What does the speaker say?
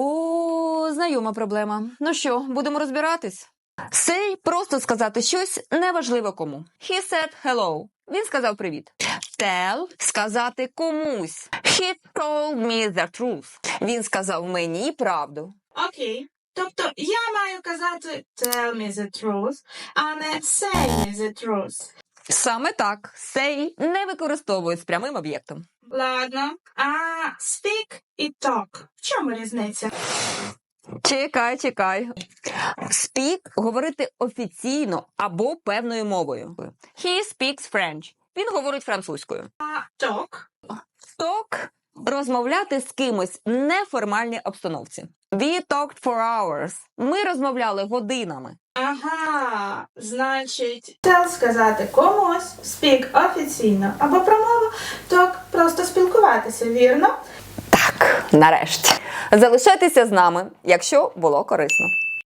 О, знайома проблема. Ну що, будемо розбиратись? Say – просто сказати щось неважливо кому. He said hello. Він сказав привіт. Tell – сказати комусь. He told me the truth. Він сказав мені правду. Окей. Тобто я маю казати tell me the truth, а не say me the truth. Саме так. Say не використовують з прямим об'єктом. Ладно. А speak і talk. В чому різниця? Чекай, чекай. Speak – говорити офіційно або певною мовою. He speaks French. Він говорить французькою. А talk? Talk – розмовляти з кимось в неформальній обстановці. We talked for hours. Ми розмовляли годинами. Ага, значить, tell сказати комусь, speak офіційно або промову, talk просто спілкуватися, вірно? Нарешті. Залишайтеся з нами, якщо було корисно.